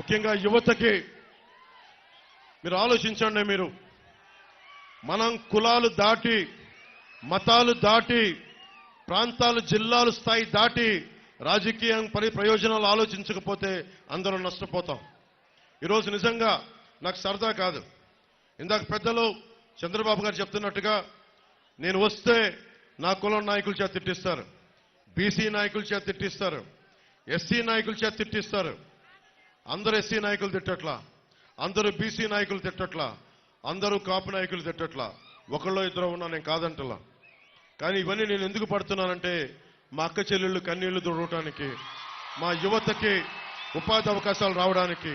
ముఖ్యంగా యువతకి మీరు ఆలోచించండి మీరు. మనం కులాలు దాటి మతాలు దాటి ప్రాంతాలు జిల్లాలు స్థాయి దాటి రాజకీయం పరి ప్రయోజనాలు ఆలోచించకపోతే అందరం నష్టపోతాం. ఈరోజు నిజంగా నాకు సరదా కాదు. ఇందాక పెద్దలు చంద్రబాబు గారు చెప్తున్నట్టుగా నేను వస్తే నా కులం నాయకుల చేత తిట్టిస్తారు. బీసీ నాయకుల చేత తిట్టిస్తారు. ఎస్సీ నాయకుల చేత తిట్టిస్తారు. అందరు ఎస్సీ నాయకులు తిట్టట్లా అందరూ బీసీ నాయకులు తిట్టట్లా అందరూ కాపు నాయకులు తిట్టట్లా. ఒకళ్ళో ఇద్దరు ఉన్నా నేను కాదంటలా. కానీ ఇవన్నీ నేను ఎందుకు పడుతున్నానంటే మా అక్క చెల్లెళ్ళు కన్నీళ్ళు తుడవటానికి మా యువతకి ఉపాధి అవకాశాలు రావడానికి.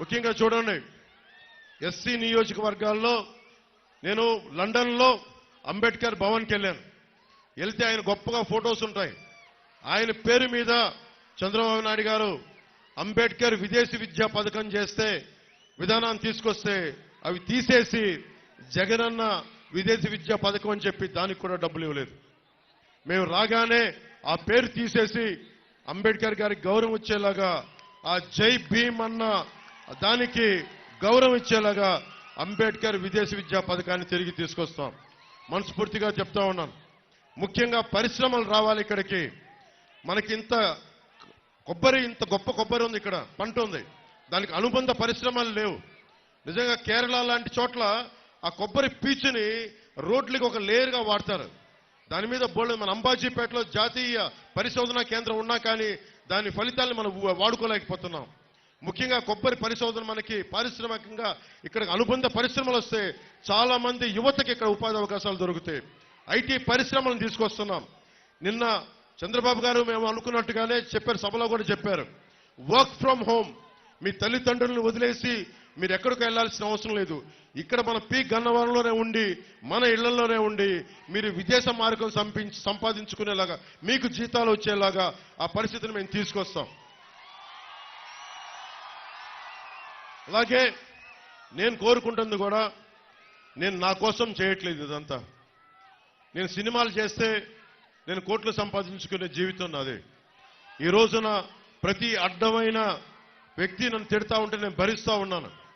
ముఖ్యంగా చూడండి ఎస్సీ నియోజకవర్గాల్లో నేను లండన్లో అంబేద్కర్ భవన్కి వెళ్ళాను. వెళ్తే ఆయన గొప్పగా ఫొటోస్ ఉంటాయి. ఆయన పేరు మీద చంద్రబాబు నాయుడు గారు అంబేద్కర్ విదేశీ విద్యా పథకం చేస్తే విధానాన్ని తీసుకొస్తే అవి తీసేసి జగనన్న విదేశీ విద్యా పథకం అని చెప్పి దానికి కూడా డబ్బులు ఇవ్వలేదు. మేము రాగానే ఆ పేరు తీసేసి అంబేద్కర్ గారికి గౌరవం ఇచ్చేలాగా ఆ జై భీమ్ అన్న దానికి గౌరవం ఇచ్చేలాగా అంబేద్కర్ విదేశీ విద్యా పథకాన్ని తిరిగి తీసుకొస్తాం. మనస్ఫూర్తిగా చెప్తా ఉన్నాను. ముఖ్యంగా పరిశ్రమలు రావాలి ఇక్కడికి. మనకి ఇంత కొబ్బరి ఇంత గొప్ప కొబ్బరి ఉంది ఇక్కడ పంట ఉంది. దానికి అనుబంధ పరిశ్రమలు లేవు. నిజంగా కేరళ లాంటి చోట్ల ఆ కొబ్బరి పీచుని రోడ్లకి ఒక లేయర్గా వాడతారు. దాని మీద బోల్డ్ మన అంబాజీపేటలో జాతీయ పరిశోధనా కేంద్రం ఉన్నా కానీ దాని ఫలితాలను మనం వాడుకోలేకపోతున్నాం. ముఖ్యంగా కొబ్బరి పరిశోధన మనకి పారిశ్రామికంగా ఇక్కడ అనుబంధ పరిశ్రమలు వస్తే చాలా మంది యువతకి ఇక్కడ ఉపాధి అవకాశాలు దొరుకుతాయి. ఐటీ పరిశ్రమలను తీసుకొస్తున్నాం. నిన్న చంద్రబాబు గారు మేము అనుకున్నట్టుగానే చెప్పారు సభలో కూడా చెప్పారు. వర్క్ ఫ్రమ్ హోమ్ మీ తల్లిదండ్రులను వదిలేసి మీరు ఎక్కడికి వెళ్ళాల్సిన అవసరం లేదు. ఇక్కడ మన పీక్ గన్నవరంలోనే ఉండి మన ఇళ్ళలోనే ఉండి మీరు విదేశ మార్గం సంపించి సంపాదించుకునేలాగా మీకు జీతాలు వచ్చేలాగా ఆ పరిస్థితిని మేము తీసుకొస్తాం. అలాగే నేను కోరుకుంటుంది కూడా నేను నా కోసం చేయట్లేదు ఇదంతా. నేను సినిమాలు చేస్తే నేను కోట్లు సంపాదించుకునే జీవితం నాది. ఈ రోజున ప్రతి అడ్డమైన వ్యక్తి నన్ను తిడతా ఉంటే నేను భరిస్తూ ఉన్నాను.